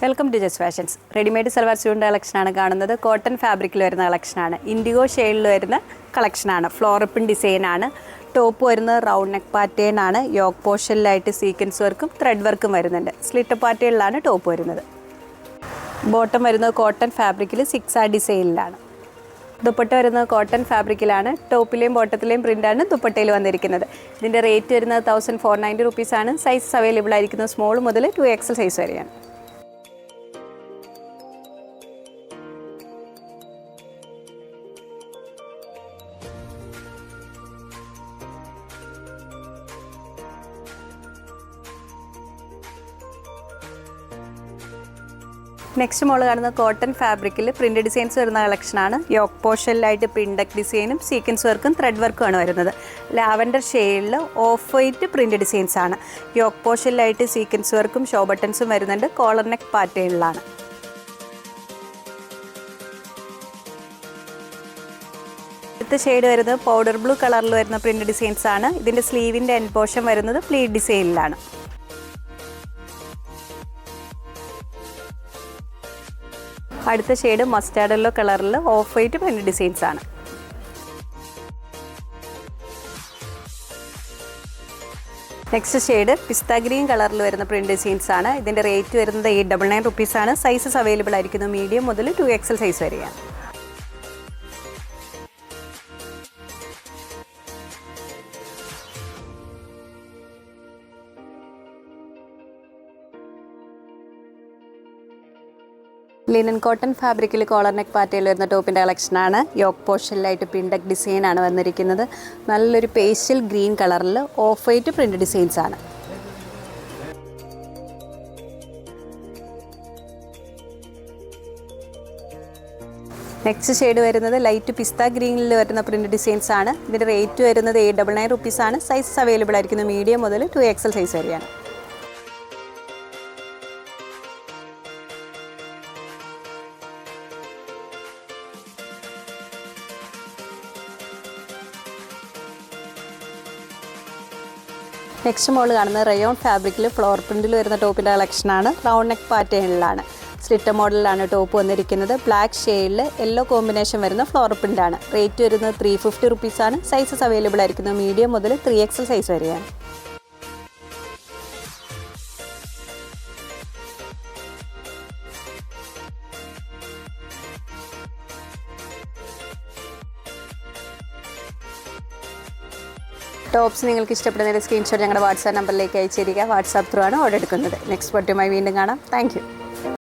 Welcome to Jas fashions. Readymade salwar സ്യൂട്ടിന്റെ കളക്ഷനാണ് കാണുന്നത്. Cotton ഫാബ്രിക്കിൽ വരുന്ന കളക്ഷനാണ് ഇൻഡിഗോ ഷെയ്ഡിൽ വരുന്ന കളക്ഷനാണ് ഫ്ലോറപ്പിൻ ഡിസൈനാണ് ടോപ്പ് വരുന്നത് റൗണ്ട് നെക്ക് പാറ്റേൺ ആണ്. യോക്ക് പോർഷനിലായിട്ട് സീക്വൻസ് വർക്കും ത്രെഡ് വർക്കും വരുന്നുണ്ട്. സ്ലിറ്റ് പാറ്റേണിലാണ് ടോപ്പ് വരുന്നത്. ബോട്ടം വരുന്നത് കോട്ടൺ ഫാബ്രിക്കിൽ സിക്സ് ആ ഡിസൈനിലാണ് ദുപ്പട്ട വരുന്നത് കോട്ടൺ ഫാബ്രിക്കിലാണ് ടോപ്പിലെയും ബോട്ടത്തിലെയും പ്രിന്റാണ് ദുപ്പട്ടയിൽ വന്നിരിക്കുന്നത്. ഇതിന്റെ റേറ്റ് വരുന്നത് തൗസൻഡ് ഫോർ നയന്റി റുപ്പീസാണ് സൈസ് അവൈലബിൾ ആയിരിക്കുന്നത് സ്മോൾ മുതൽ ടു എക്സൽ സൈസ് വരെയാണ്. നെക്സ്റ്റ് മോൾ കാണുന്നത് കോട്ടൺ ഫാബ്രിക്കിൽ പ്രിന്റ് ഡിസൈൻസ് വരുന്ന കളക്ഷനാണ് യോക്ക് പോർഷനിലായിട്ട് പ്രിൻഡക് ഡിസൈനും സീക്വൻസ് വർക്കും ത്രെഡ് വർക്കും ആണ് വരുന്നത്. ലാവൻഡർ ഷെയ്ഡിൽ ഓഫ് വൈറ്റ് പ്രിന്റ് ഡിസൈൻസ് ആണ്. യോക്ക് പോർഷനിലായിട്ട് സീക്വൻസ് വർക്കും ഷോ ബട്ടൺസും വരുന്നുണ്ട്. കോളർ നെക്ക് പാറ്റേണിലാണ് അടുത്ത ഷെയ്ഡ് വരുന്നത് പൗഡർ ബ്ലൂ കളറിൽ വരുന്ന പ്രിന്റ് ഡിസൈൻസ് ആണ്. ഇതിന്റെ സ്ലീവിന്റെ എൻ പോർഷൻ വരുന്നത് പ്ലീറ്റ് ഡിസൈനിലാണ് അടുത്ത ഷെയ്ഡ് മസ്റ്റാർഡ് യെല്ലോ കളറിൽ ഓഫ് വൈറ്റ് പ്രിന്റ് ഡിസൈൻസ് ആണ്. നെക്സ്റ്റ് ഷെയ്ഡ് പിസ്ത ഗ്രീൻ കളറിൽ വരുന്ന പ്രിന്റ് ഡിസൈൻസ് ആണ്. ഇതിന്റെ റേറ്റ് വരുന്നത് എയ്റ്റ് ഡബിൾ നയൻ റുപ്പീസ് ആണ്. സൈസസ് അവൈലബിൾ ആയിരിക്കുന്നത് മീഡിയം മുതൽ ടു എക്സൽ സൈസ് വരെയാണ്. ലിനൻ കോട്ടൺ ഫാബ്രിക്കിൽ കോളർ നെക്ക് പാറ്റയിൽ വരുന്ന ടോപ്പിന്റെ കളക്ഷനാണ് യോക്ക് പോർഷനിലായിട്ട് ഡിസൈൻ ഡിസൈനാണ് വന്നിരിക്കുന്നത്. നല്ലൊരു പേസ്റ്റൽ ഗ്രീൻ കളറിൽ ഓഫ് വൈറ്റ് പ്രിന്റ് ഡിസൈൻസ് ആണ്. നെക്സ്റ്റ് ഷെയ്ഡ് വരുന്നത് ലൈറ്റ് പിസ്ത ഗ്രീനിൽ വരുന്ന പ്രിന്റ് ഡിസൈൻസ് ആണ്. ഇതിന്റെ റേറ്റ് വരുന്നത് എയ്റ്റ് ഡബിൾ നയൻ റുപ്പീസ് ആണ്. സൈസസ് അവൈലബിൾ ആയിരിക്കുന്നത് മീഡിയം മുതൽ ടു എക്സൽ സൈസ് വരെയാണ്. നെക്സ്റ്റ് മോൾ കാണുന്നത് റയോൺ ഫാബ്രിക്കിൽ ഫ്ലോർ പ്രിന്റിൽ വരുന്ന ടോപ്പിന്റെ കളക്ഷനാണ് റൗണ്ട് നെക്ക് പാറ്റേണിലാണ് സ്ലിറ്റർ മോഡലിലാണ് ടോപ്പ് വന്നിരിക്കുന്നത്. ബ്ലാക്ക് ഷെയ്ഡിൽ യെല്ലോ കോമ്പിനേഷൻ വരുന്ന ഫ്ലോർ പ്രിന്റാണ് റേറ്റ് വരുന്നത് ത്രീ ഫിഫ്റ്റി റുപ്പീസാണ് സൈസസ് അവൈലബിൾ ആയിരിക്കുന്നത് മീഡിയം മുതൽ ത്രീ എക്സൽ സൈസ് വരെയാണ്. ടോപ്സ് നിങ്ങൾക്ക് ഇഷ്ടപ്പെടുന്നതിന്റെ സ്ക്രീൻഷോട്ട് ഞങ്ങളുടെ വാട്സാപ്പ് നമ്പറിലേക്ക് അയച്ചിരിക്കുക. വാട്സാപ്പ് ത്രൂ ആണ് ഓർഡർ എടുക്കുന്നത്. നെക്സ്റ്റ് പറ്റുമായി വീണ്ടും കാണാം. താങ്ക്